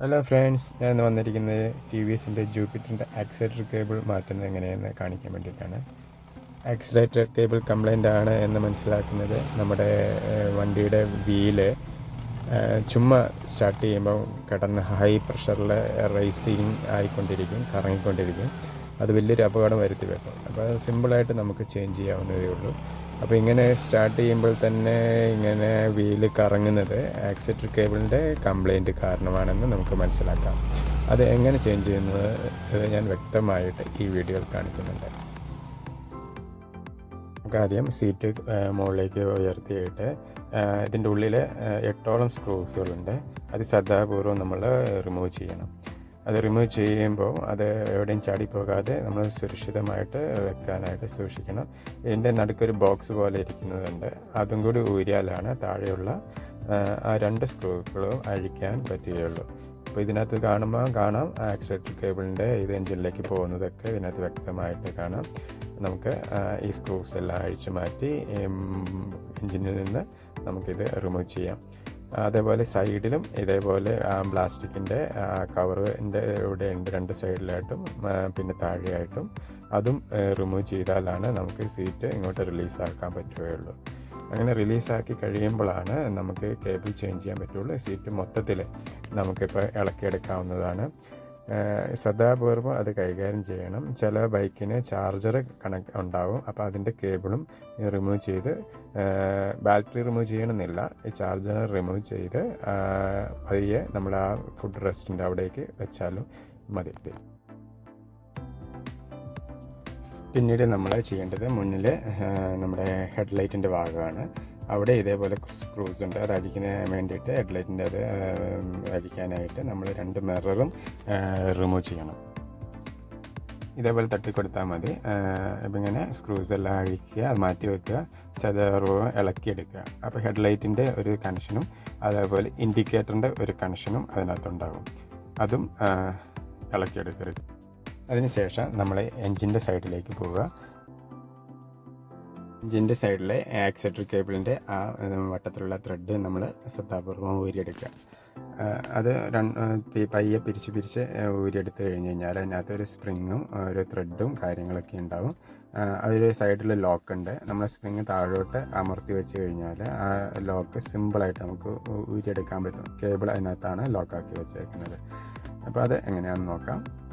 Hello friends ഞാൻ ഇന്ന് വന്നിരിക്കുന്നത് ടി വി എസിന്റെ ജൂപ്പിറ്ററിന്റെ ആക്സിലേറ്റർ കേബിൾ മാറ്റുന്നത് എങ്ങനെയെന്ന് കാണിക്കാൻ വേണ്ടിയിട്ടാണ്. ആക്സിലേറ്റർ കേബിൾ കംപ്ലൈന്റ് ആണ് എന്ന് മനസ്സിലാക്കുന്നത് നമ്മുടെ വണ്ടിയുടെ വീൽ ചുമ്മാ സ്റ്റാർട്ട് ചെയ്യുമ്പോൾ കിടന്ന് ഹൈ പ്രഷറിൽ റേസിങ് ആയിക്കൊണ്ടിരിക്കും കറങ്ങിക്കൊണ്ടിരിക്കും. അത് വലിയൊരു അപകടം വരുത്തി വെക്കും അപ്പോൾ സിമ്പിളായിട്ട് നമുക്ക് ചേഞ്ച് ചെയ്യാവുന്നതേ ഉള്ളൂ. അപ്പോൾ ഇങ്ങനെ സ്റ്റാർട്ട് ചെയ്യുമ്പോൾ തന്നെ ഇങ്ങനെ വീൽ കറങ്ങുന്നത് ആക്സിലേറ്റർ കേബിളിന്റെ കംപ്ലൈന്റ് കാരണമാണെന്ന് നമുക്ക് മനസ്സിലാക്കാം. അത് എങ്ങനെ ചേഞ്ച് ചെയ്യുന്നത് ഞാൻ വ്യക്തമായിട്ട് ഈ വീഡിയോയിൽ കാണിക്കുന്നുണ്ട്. നമുക്ക് ആദ്യം സീറ്റ് മുകളിലേക്ക് ഉയർത്തിയിട്ട് ഇതിന്റെ ഉള്ളിൽ എട്ടോളം സ്ക്രൂസുകളുണ്ട് അത് ശ്രദ്ധാപൂർവം നമ്മൾ റിമൂവ് ചെയ്യണം. അത് റിമൂവ് ചെയ്യുമ്പോൾ അത് എവിടെയും ചാടിപ്പോകാതെ നമ്മൾ സുരക്ഷിതമായിട്ട് വെക്കാനായിട്ട് സൂക്ഷിക്കണം. ഇതിന്റെ നടുക്കൊരു ബോക്സ് പോലെ ഇരിക്കുന്നതുണ്ട്. അതും കൂടി ഊരിയാലാണ് താഴെയുള്ള ആ, രണ്ട് സ്ക്രൂകളും അഴിക്കാൻ പറ്റുകയുള്ളൂ. അപ്പോൾ ഇതിനകത്ത് കാണുമ്പോൾ കാണാം ആക്സിലേറ്റർ കേബിളിന്റെ ഇത് എഞ്ചിനിലേക്ക് പോകുന്നതൊക്കെ ഇതിനകത്ത് വ്യക്തമായിട്ട് കാണാം. നമുക്ക് ഈ സ്ക്രൂസ് എല്ലാം അഴിച്ചു മാറ്റി എഞ്ചിനിൽ നിന്ന് നമുക്കിത് റിമൂവ് ചെയ്യാം. അതേപോലെ സൈഡിലും ഇതേപോലെ പ്ലാസ്റ്റിക്കിന്റെ കവറിന്റെ ഇവിടെ ഉണ്ട് രണ്ട് സൈഡിലായിട്ടും പിന്നെ താഴെയായിട്ടും. അതും റിമൂവ് ചെയ്താലാണ് നമുക്ക് സീറ്റ് ഇങ്ങോട്ട് റിലീസാക്കാൻ പറ്റുകയുള്ളൂ. അങ്ങനെ റിലീസാക്കി കഴിയുമ്പോഴാണ് നമുക്ക് കേബിൾ ചേഞ്ച് ചെയ്യാൻ പറ്റുള്ളൂ. സീറ്റ് മൊത്തത്തിൽ നമുക്കിപ്പോൾ ഇളക്കിയെടുക്കാവുന്നതാണ്. ഏഹ് ശ്രദ്ധാപൂർവം അത് കൈകാര്യം ചെയ്യണം. ചില ബൈക്കിന് ചാർജർ കണക്ട് ഉണ്ടാവും. അപ്പോൾ അതിന്റെ കേബിളും റിമൂവ് ചെയ്ത് ബാറ്ററി റിമൂവ് ചെയ്യണമെന്നില്ല. ഈ ചാർജർ റിമൂവ് ചെയ്ത് പതിയെ നമ്മൾ ആ ഫുഡ് റെസ്റ്റിന്റെ അവിടേക്ക് വെച്ചാലും മതി. പിന്നീട് നമ്മൾ ചെയ്യേണ്ടത് മുന്നിൽ നമ്മുടെ ഹെഡ്ലൈറ്റിന്റെ ഭാഗമാണ്. അവിടെ ഇതേപോലെ സ്ക്രൂസ് ഉണ്ട്. അത് അടിക്കുന്നതിന് വേണ്ടിയിട്ട് ഹെഡ്ലൈറ്റിന്റെ അത് അടിക്കാനായിട്ട് നമ്മൾ രണ്ട് മിററും റിമൂവ് ചെയ്യണം. ഇതേപോലെ തട്ടിക്കൊടുത്താൽ മതി. അപ്പം ഇങ്ങനെ സ്ക്രൂസ് എല്ലാം അഴിക്കുക അത് മാറ്റി വെക്കുക ചതർവ് ഇളക്കിയെടുക്കുക അപ്പോൾ ഹെഡ്ലൈറ്റിന്റെ ഒരു കണക്ഷനും അതേപോലെ ഇൻഡിക്കേറ്ററിന്റെ ഒരു കണക്ഷനും അതിനകത്തുണ്ടാകും. അതും ഇളക്കിയെടുക്കരുത്. അതിനുശേഷം നമ്മൾ എൻജിന്റെ സൈഡിലേക്ക് പോവുക. എൻജിന്റെ സൈഡിലെ ആക്സിലേറ്റർ കേബിളിന്റെ ആ വട്ടത്തിലുള്ള ത്രെഡ് നമ്മൾ ശ്രദ്ധാപൂർവം ഊരിയെടുക്കുക. അത് രണ്ട് പയ്യെ പിരിച്ച് പിരിച്ച് ഊരിയെടുത്ത് കഴിഞ്ഞ് കഴിഞ്ഞാൽ അതിനകത്ത് ഒരു സ്പ്രിങ്ങും ഒരു ത്രെഡും കാര്യങ്ങളൊക്കെ ഉണ്ടാവും. അതൊരു സൈഡിൽ ലോക്ക് ഉണ്ട്. നമ്മൾ സ്പ്രിങ് താഴോട്ട് അമർത്തി വെച്ച് കഴിഞ്ഞാൽ ആ ലോക്ക് സിമ്പിളായിട്ട് നമുക്ക് ഊരിയെടുക്കാൻ പറ്റും. കേബിൾ അതിനകത്താണ് ലോക്കാക്കി വെച്ചേക്കുന്നത്. അപ്പോൾ അത് എങ്ങനെയാണെന്ന് നോക്കാം.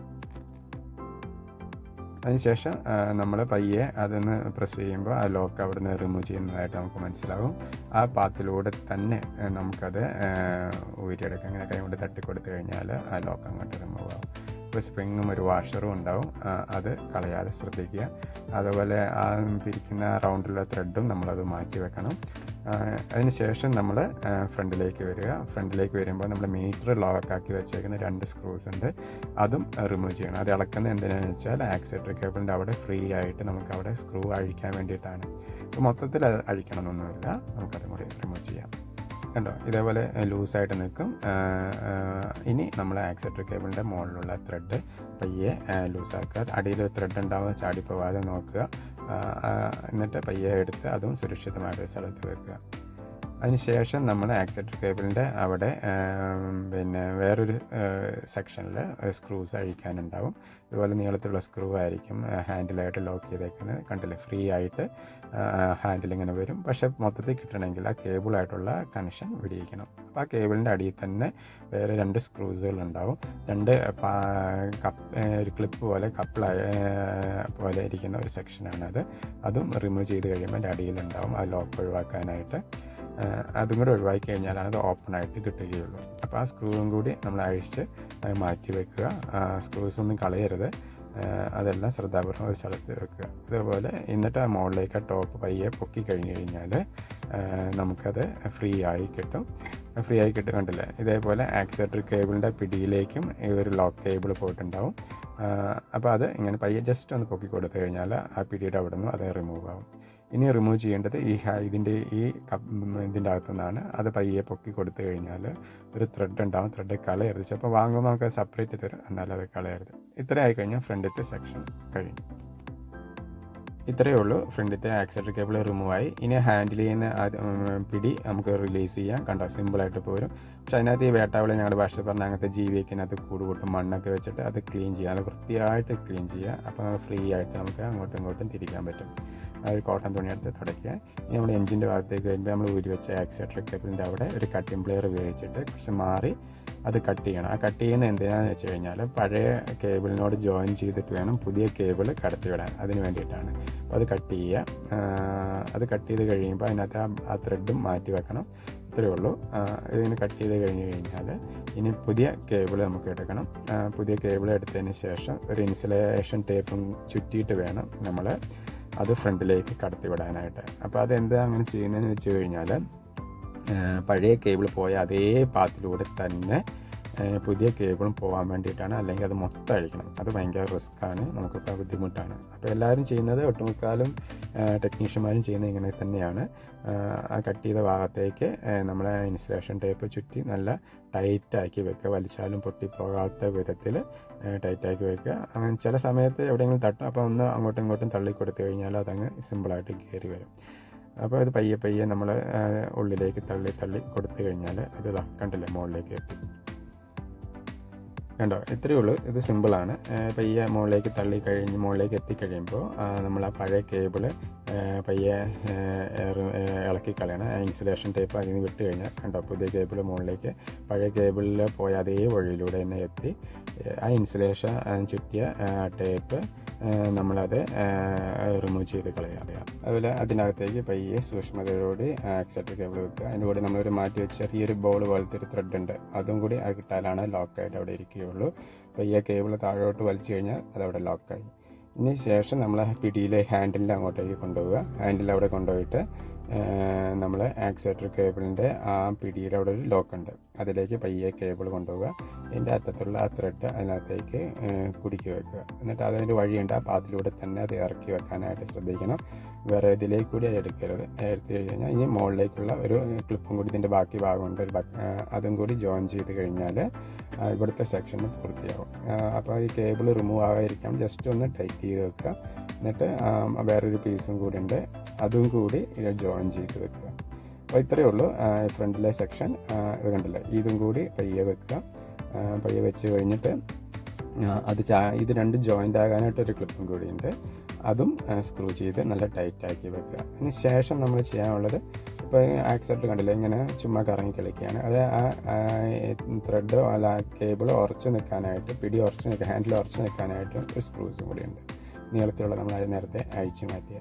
അതിനുശേഷം നമ്മൾ പയ്യെ അതൊന്ന് പ്രസ് ചെയ്യുമ്പോൾ ആ ലോക്ക് അവിടെ നിന്ന് റിമൂവ് ചെയ്യുന്നതായിട്ട് നമുക്ക് മനസ്സിലാകും ആ പാത്തിലൂടെ തന്നെ നമുക്കത് ഊരിയെടുക്കാം. അങ്ങനെ കൈ കൊണ്ട് തട്ടിക്കൊടുത്തു കഴിഞ്ഞാൽ ആ ലോക്ക് അങ്ങോട്ട് റിമൂവ് ആകും ഇപ്പോൾ സ്പ്രിങ്ങും ഒരു വാഷറും ഉണ്ടാവും. അത് കളയാതെ ശ്രദ്ധിക്കുക. അതുപോലെ ആ പിരിക്കുന്ന റൗണ്ടിലെ ത്രെഡും നമ്മളത് മാറ്റി വെക്കണം. അതിനുശേഷം നമ്മൾ ഫ്രണ്ടിലേക്ക് വരിക. ഫ്രണ്ടിലേക്ക് വരുമ്പോൾ നമ്മൾ മീറ്റർ ലോക്കാക്കി വെച്ചേക്കുന്ന രണ്ട് സ്ക്രൂസ് ഉണ്ട്. അതും റിമൂവ് ചെയ്യണം. അത് ഇളക്കുന്നത് എന്തിനാണെന്ന് വെച്ചാൽ ആക്സിലേറ്റർ കേബിളിന്റെ അവിടെ ഫ്രീ ആയിട്ട് നമുക്ക് അവിടെ സ്ക്രൂ അഴിക്കാൻ വേണ്ടിയിട്ടാണ്. മൊത്തത്തിൽ അത് അഴിക്കണമെന്നൊന്നുമില്ല നമുക്കതും കൂടി റിമൂവ് ചെയ്യാം. കണ്ടോ? ഇതേപോലെ ലൂസായിട്ട് നിൽക്കും. ഇനി നമ്മൾ ആക്സിലേറ്റർ കേബിളിന്റെ മുകളിലുള്ള ത്രെഡ് പയ്യെ ലൂസാക്കുക. അടിയിൽ ത്രെഡ് ഉണ്ടാവുന്ന ചാടിപ്പോവാതെ നോക്കുക. എന്നിട്ട് പയ്യെ എടുത്ത് അതും സുരക്ഷിതമായിട്ട് സ്ഥലത്ത് വെക്കുക. അതിനുശേഷം നമ്മൾ ആക്സിലേറ്റർ കേബിളിന്റെ അവിടെ പിന്നെ വേറൊരു സെക്ഷനിൽ സ്ക്രൂസ് അഴിക്കാനുണ്ടാവും. ഇതുപോലെ നീളത്തിലുള്ള സ്ക്രൂ ആയിരിക്കും ഹാൻഡിലായിട്ട് ലോക്ക് ചെയ്തേക്കുന്നത്. കണ്ടില്ലേ? ഫ്രീ ആയിട്ട് ഹാൻഡിൽ ഇങ്ങനെ വരും. പക്ഷേ മൊത്തത്തിൽ കിട്ടണമെങ്കിൽ ആ കേബിളായിട്ടുള്ള കണക്ഷൻ വിടിയിക്കണം. അപ്പോൾ ആ കേബിളിന്റെ അടിയിൽ തന്നെ വേറെ രണ്ട് സ്ക്രൂസുകൾ ഉണ്ടാവും. രണ്ട് കപ്പ് ഒരു ക്ലിപ്പ് പോലെ കപ്പിളായ പോലെ ഇരിക്കുന്ന ഒരു സെക്ഷനാണത് അതും റിമൂവ് ചെയ്ത് കഴിയുമ്പോൾ അതിന്റെ അടിയിലുണ്ടാവും അത് ലോക്ക് ഒഴിവാക്കാനായിട്ട്. അതും കൂടെ ഒഴിവാക്കി കഴിഞ്ഞാലാണ് അത് ഓപ്പൺ ആയിട്ട് കിട്ടുകയുള്ളൂ. അപ്പോൾ ആ സ്ക്രൂവും കൂടി നമ്മൾ അഴിച്ച് മാറ്റി വെക്കുക. സ്ക്രൂസ് ഒന്നും കളയരുത്. അതെല്ലാം ശ്രദ്ധാപൂർവം ഒരു സ്ഥലത്ത് വെക്കുക. അതുപോലെ എന്നിട്ട് ആ മുകളിലേക്ക് ആ ടോപ്പ് പയ്യെ പൊക്കി കഴിഞ്ഞ് കഴിഞ്ഞാൽ നമുക്കത് ഫ്രീ ആയി കിട്ടും. ഫ്രീ ആയി കിട്ടും കണ്ടില്ലേ? ഇതേപോലെ ആക്സിലേറ്റർ കേബിളിന്റെ പിടിയിലേക്കും ഈ ഒരു ലോക്ക് കേബിൾ പോയിട്ടുണ്ടാവും. അപ്പോൾ അത് ഇങ്ങനെ പയ്യെ ജസ്റ്റ് ഒന്ന് പൊക്കി കൊടുത്തു കഴിഞ്ഞാൽ ആ പിടിയുടെ അവിടെ നിന്ന് അത് റിമൂവ് ആവും. ഇനി റിമൂവ് ചെയ്യേണ്ടത് ഈ ഹാ ഇതിന്റെ ഈ ഇതിന്റെ അകത്തു നിന്നാണ് അത് പയ്യെ പൊക്കി കൊടുത്തു കഴിഞ്ഞാൽ ഒരു ത്രെഡ് ഉണ്ടാവും. ത്രെഡ് കളയരുത്. ചിലപ്പോൾ വാങ്ങുമ്പോൾ നമുക്ക് സെപ്പറേറ്റ് തരും. എന്നാലും അത് കളയരുത്. ഇത്ര ആയി കഴിഞ്ഞാൽ ഫ്രണ്ടിലത്തെ സെക്ഷൻ കഴിഞ്ഞു. ഇത്രയേ ഉള്ളൂ. ഫ്രണ്ടിലത്തെ ആക്സിലേറ്റർ കേബിൾ റിമൂവ് ആയി. ഇനി ഹാൻഡിൽ ചെയ്യുന്ന പിടി നമുക്ക് റിലീസ് ചെയ്യാം. കണ്ടോ? സിമ്പിളായിട്ട് പോരും പക്ഷെ അതിനകത്ത് ഈ വേട്ടാവിളി ഞങ്ങളുടെ ഭാഷ പറഞ്ഞ അങ്ങനത്തെ ജീവിക്കകത്ത് കൂട് കൂട്ടും മണ്ണൊക്കെ വെച്ചിട്ട് അത് ക്ലീൻ ചെയ്യാം. അത് വൃത്തിയായിട്ട് ക്ലീൻ ചെയ്യുക അപ്പോൾ ഫ്രീ ആയിട്ട് നമുക്ക് അങ്ങോട്ടും ഇങ്ങോട്ടും തിരിക്കാൻ പറ്റും. ഒരു കോട്ടൺ തുണി എടുത്ത് തുടയ്ക്കുക. ഇനി നമ്മൾ എഞ്ചിന്റെ ഭാഗത്തേക്ക് വരുമ്പോൾ നമ്മൾ ഊരി വെച്ച ആക്സിലേറ്റർ കേബിളിന്റെ അവിടെ ഒരു കട്ടിംഗ് പ്ലെയർ ഉപയോഗിച്ചിട്ട് കുറച്ച് മാറി അത് കട്ട് ചെയ്യണം. ആ കട്ട് ചെയ്യുന്നത് എന്തിനാണെന്ന് വെച്ച് കഴിഞ്ഞാൽ പഴയ കേബിളിനോട് ജോയിൻ ചെയ്തിട്ട് വേണം പുതിയ കേബിൾ കടത്തിവിടാൻ അതിന് വേണ്ടിയിട്ടാണ്. അപ്പോൾ അത് കട്ട് ചെയ്യുക. അത് കട്ട് ചെയ്ത് കഴിയുമ്പോൾ അതിനകത്ത് ആ ത്രെഡും മാറ്റി വെക്കണം. ഇത്രയേ ഉള്ളൂ. ഇതിന് കട്ട് ചെയ്ത് കഴിഞ്ഞ് കഴിഞ്ഞാൽ ഇനി പുതിയ കേബിൾ നമുക്ക് എടുക്കണം. പുതിയ കേബിൾ എടുത്തതിന് ശേഷം ഒരു ഇൻസുലേഷൻ ടേപ്പും ചുറ്റിയിട്ട് വേണം നമ്മൾ അത് ഫ്രണ്ടിലേക്ക് കടത്തിവിടാനായിട്ട്. അപ്പോൾ അതെന്താ അങ്ങനെ ചെയ്യുന്നതെന്ന് വെച്ച് കഴിഞ്ഞാൽ പഴയ കേബിൾ പോയ അതേ പാത്തിലൂടെ തന്നെ പുതിയ കേബിളും പോകാൻ വേണ്ടിയിട്ടാണ് അല്ലെങ്കിൽ അത് മൊത്തം അഴിക്കണം. അത് ഭയങ്കര റിസ്ക്കാണ് നമുക്കിപ്പോൾ ബുദ്ധിമുട്ടാണ്. അപ്പോൾ എല്ലാവരും ചെയ്യുന്നത് ഒട്ടുമുക്കാലും ടെക്നീഷ്യന്മാരും ചെയ്യുന്നത് ഇങ്ങനെ തന്നെയാണ്. ആ കട്ട് ചെയ്ത ഭാഗത്തേക്ക് നമ്മളെ ഇൻസുലേഷൻ ടേപ്പ് ചുറ്റി നല്ല ടൈറ്റാക്കി വെക്കുക. വലിച്ചാലും പൊട്ടിപ്പോകാത്ത വിധത്തിൽ ടൈറ്റാക്കി വെക്കുക. അങ്ങനെ ചില സമയത്ത് എവിടെയെങ്കിലും തട്ടും അപ്പോൾ ഒന്ന് അങ്ങോട്ടും ഇങ്ങോട്ടും തള്ളി കൊടുത്തു കഴിഞ്ഞാൽ അതങ്ങ് സിമ്പിളായിട്ട് കയറി വരും. അപ്പോൾ അത് പയ്യെ പയ്യെ നമ്മൾ ഉള്ളിലേക്ക് തള്ളി തള്ളി കൊടുത്തു കഴിഞ്ഞാൽ അത് കണ്ടില്ലേ മുകളിലേക്ക് എത്തി. കണ്ടോ? ഇത്രയേ ഉള്ളൂ. ഇത് സിമ്പിളാണ് പയ്യെ മുകളിലേക്ക് തള്ളി കഴിഞ്ഞ് മുകളിലേക്ക് എത്തിക്കഴിയുമ്പോൾ നമ്മൾ ആ പഴയ കേബിൾ പയ്യെ ആ, ഇളക്കി കളയണം. ഇൻസുലേഷൻ ടേപ്പ് അതിൽ നിന്ന് വിട്ട് കഴിഞ്ഞാൽ കണ്ടോ പുതിയ കേബിൾ മുകളിലേക്ക് പഴയ കേബിളിൽ പോയ അതേ വഴിയിലൂടെ തന്നെ എത്തി. ആ ഇൻസുലേഷൻ ചുറ്റിയ ടേപ്പ് നമ്മളത് റിമൂവ് ചെയ്ത് കളയാം അതുപോലെ അതിനകത്തേക്ക് പയ്യെ സൂക്ഷ്മതയോട് അക്സെപ്റ്റ് കേബിൾ വെക്കുക. അതിന്റെ കൂടെ നമ്മളൊരു മാറ്റി വെച്ച ചെറിയൊരു ബോൾ പോലത്തെ ഒരു ത്രെഡ് ഉണ്ട്. അതും കൂടി അത് കിട്ടാലാണ് ലോക്കായിട്ട് അവിടെ ഇരിക്കുകയുള്ളൂ. പയ്യെ കേബിൾ താഴോട്ട് വലിച്ചു കഴിഞ്ഞാൽ അതവിടെ ലോക്കായി ഇനി ശേഷം നമ്മൾ പിടിയിലെ ഹാൻഡിലിന്റെ അങ്ങോട്ടേക്ക് കൊണ്ടുപോവുക. ഹാൻഡിൽ അവിടെ കൊണ്ടുപോയിട്ട് നമ്മൾ ആക്സിലേറ്റർ കേബിളിന്റെ ആ പിടിയുടെ അവിടെ ഒരു ലോക്കുണ്ട്. അതിലേക്ക് പയ്യെ കേബിൾ കൊണ്ടുപോവുക. അതിന്റെ അറ്റത്തുള്ള ആ ത്രെഡ് അതിനകത്തേക്ക് കുടുക്കി വെക്കുക. എന്നിട്ട് അതിന്റെ വഴിയുണ്ട്. ആ പാത്തിലൂടെ തന്നെ അത് ഇറക്കി വെക്കാനായിട്ട് ശ്രദ്ധിക്കണം. വേറെ ഇതിലേക്ക് കൂടി അത് എടുക്കരുത്. എടുത്തു കഴിഞ്ഞാൽ ഇനി മുകളിലേക്കുള്ള ഒരു ക്ലിപ്പും കൂടി ഇതിന്റെ ബാക്കി ഭാഗമുണ്ട്. ഒരു അതും കൂടി ജോയിൻ ചെയ്ത് കഴിഞ്ഞാൽ ഇവിടുത്തെ സെക്ഷൻ പൂർത്തിയാവും. അപ്പോൾ ഈ കേബിൾ റിമൂവ് ആകാതിരിക്കാം ജസ്റ്റ് ഒന്ന് ടൈറ്റ് ചെയ്ത് വെക്കുക. എന്നിട്ട് വേറൊരു പീസും കൂടി ഉണ്ട്. അതും കൂടി ജോയിൻ ചെയ്ത് വെക്കുക. അപ്പോൾ ഇത്രയേ ഉള്ളൂ. ഫ്രണ്ടിലെ സെക്ഷൻ ഇത് ഇതും കൂടി പയ്യെ വെക്കുക. പയ്യെ വെച്ച് കഴിഞ്ഞിട്ട് അത് ചാ ഇത് രണ്ടും ജോയിന്റ് ആകാനായിട്ട് ഒരു ക്ലിപ്പും കൂടി ഉണ്ട്. അതും സ്ക്രൂ ചെയ്ത് നല്ല ടൈറ്റാക്കി വെക്കുക. അതിന് ശേഷം നമ്മൾ ചെയ്യാനുള്ളത് ഇപ്പോൾ ആക്സെപ്റ്റ് കണ്ടില്ലേ? ഇങ്ങനെ ചുമ്മാ കറങ്ങി കളിക്കുകയാണ്. അത് ആ ത്രെഡോ അല്ല കേബിളോ ഉറച്ച് നിൽക്കാനായിട്ട് പിടി ഉറച്ച് നിൽക്കാൻ ഹാൻഡിൽ ഉറച്ച് നിൽക്കാനായിട്ട് ഒരു സ്ക്രൂസും കൂടി ഉണ്ട്. നീളത്തിലുള്ള നമ്മൾ നേരത്തെ അഴിച്ചു മാറ്റിയ.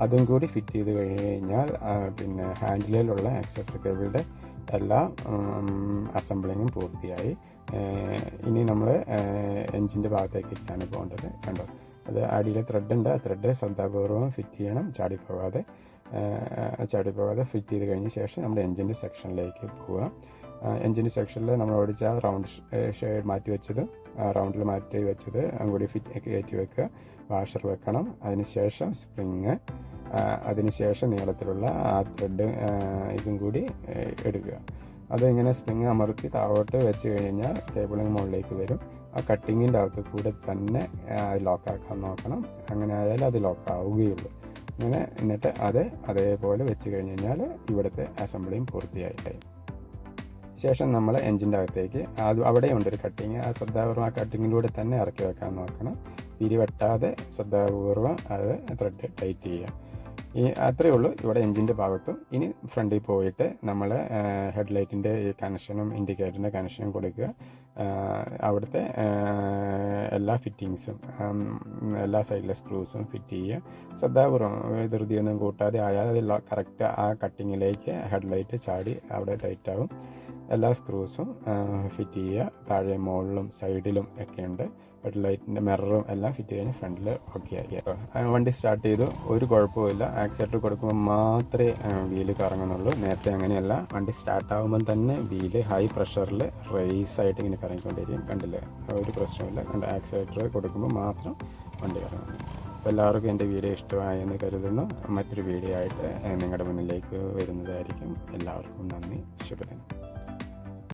അതും കൂടി ഫിറ്റ് ചെയ്ത് കഴിഞ്ഞ് കഴിഞ്ഞാൽ പിന്നെ ഹാൻഡിലിലുള്ള ആക്സെപ്റ്റ് കേബിളുടെ എല്ലാ അസംബ്ലിങ്ങും പൂർത്തിയായി. ഇനി നമ്മൾ എഞ്ചിന്റെ ഭാഗത്തേക്കാണ് പോകേണ്ടത്. കണ്ടോ? അത് അടിയിലെ ത്രെഡ് ഉണ്ട്. ആ ത്രെഡ് ശ്രദ്ധാപൂർവം ഫിറ്റ് ചെയ്യണം. ചാടിപ്പോകാതെ ചാടി ചാടിപ്പോകാതെ ഫിറ്റ് ചെയ്ത് കഴിഞ്ഞ ശേഷം നമ്മുടെ എഞ്ചിന്റെ സെക്ഷനിലേക്ക് പോവുക എഞ്ചിന്റെ സെക്ഷനിൽ നമ്മൾ ഓടിച്ച റൗണ്ട് ഷെയ്ഡ് മാറ്റി വെച്ചത്. റൗണ്ടിൽ മാറ്റി വെച്ചത്. അങ്ങോട്ട് ഫിറ്റ് കയറ്റി വെക്കുക. വാഷർ വെക്കണം. അതിനുശേഷം സ്പ്രിങ്. അതിനുശേഷം നീളത്തിലുള്ള ആ ത്രെഡ് ഇതും കൂടി എടുക്കുക. അതിങ്ങനെ സ്പ്രിങ് അമർത്തി താഴോട്ട് വെച്ച് കഴിഞ്ഞാൽ കേബിളിങ് മുകളിലേക്ക് വരും. ആ കട്ടിങ്ങിന്റെ അകത്ത് കൂടെ തന്നെ ലോക്കാക്കാൻ നോക്കണം. അങ്ങനെ ആയാലും അത് ലോക്ക് ആവുകയുള്ളൂ. അങ്ങനെ എന്നിട്ട് അത് അതേപോലെ വെച്ച് കഴിഞ്ഞ് കഴിഞ്ഞാൽ ഇവിടുത്തെ അസംബ്ലിയും പൂർത്തിയായി. ശേഷം നമ്മൾ എഞ്ചിന്റെ അകത്തേക്ക് അത് അവിടെയുണ്ട് ഒരു കട്ടിങ് ആ ശ്രദ്ധാപൂർവം ആ കട്ടിങ്ങിലൂടെ തന്നെ ഇറക്കി വെക്കാൻ നോക്കണം. പിരിവെട്ടാതെ ശ്രദ്ധാപൂർവം അത് ത്രെഡ് ടൈറ്റ് ചെയ്യുക. ഈ അത്രയേ ഉള്ളൂ ഇവിടെ എഞ്ചിന്റെ ഭാഗത്തും. ഇനി ഫ്രണ്ടിൽ പോയിട്ട് നമ്മൾ ഹെഡ്ലൈറ്റിന്റെ ഈ കണക്ഷനും ഇൻഡിക്കേറ്ററിന്റെ കണക്ഷനും കൊടുക്കുക. അവിടുത്തെ എല്ലാ ഫിറ്റിങ്സും എല്ലാ സൈഡിലെ സ്ക്രൂസും ഫിറ്റ് ചെയ്യുക. ശ്രദ്ധാപൂർവം ധൃതിയൊന്നും കൂട്ടാതെ ആയാൽ കറക്റ്റ് ആ കട്ടിങ്ങിലേക്ക് ഹെഡ്ലൈറ്റ് ചാടി അവിടെ ടൈറ്റ് ആവും. എല്ലാ സ്ക്രൂസും ഫിറ്റ് ചെയ്യുക. താഴെ മുകളിലും സൈഡിലും ഒക്കെ ഉണ്ട് ഹെഡ് ലൈറ്റിന്റെ മിററും എല്ലാം ഫിറ്റ് ചെയ്യാൻ ഫ്രണ്ടിൽ ഓക്കെ ആയി. വണ്ടി സ്റ്റാർട്ട് ചെയ്തു. ഒരു കുഴപ്പമില്ല ആക്സിലേറ്റർ കൊടുക്കുമ്പോൾ മാത്രമേ വീൽ കറങ്ങുന്നുള്ളൂ. നേരത്തെ അങ്ങനെയല്ല. വണ്ടി സ്റ്റാർട്ട് ആകുമ്പോൾ തന്നെ വീൽ ഹൈ പ്രഷറിൽ റേസ് ആയിട്ട് ഇങ്ങനെ കറങ്ങിക്കൊണ്ടിരിക്കും. കണ്ടില്ലേ? ഒരു പ്രശ്നമില്ല കണ്ട് ആക്സിലേറ്റർ കൊടുക്കുമ്പോൾ മാത്രം വണ്ടി കറങ്ങുന്നു എല്ലാവർക്കും എന്റെ വീഡിയോ ഇഷ്ടമായെന്ന് കരുതുന്നു. മറ്റൊരു വീഡിയോ ആയിട്ട് നിങ്ങളുടെ മുന്നിലേക്ക് വരുന്നതായിരിക്കും. എല്ലാവർക്കും നന്ദി. ശുഭദിനം.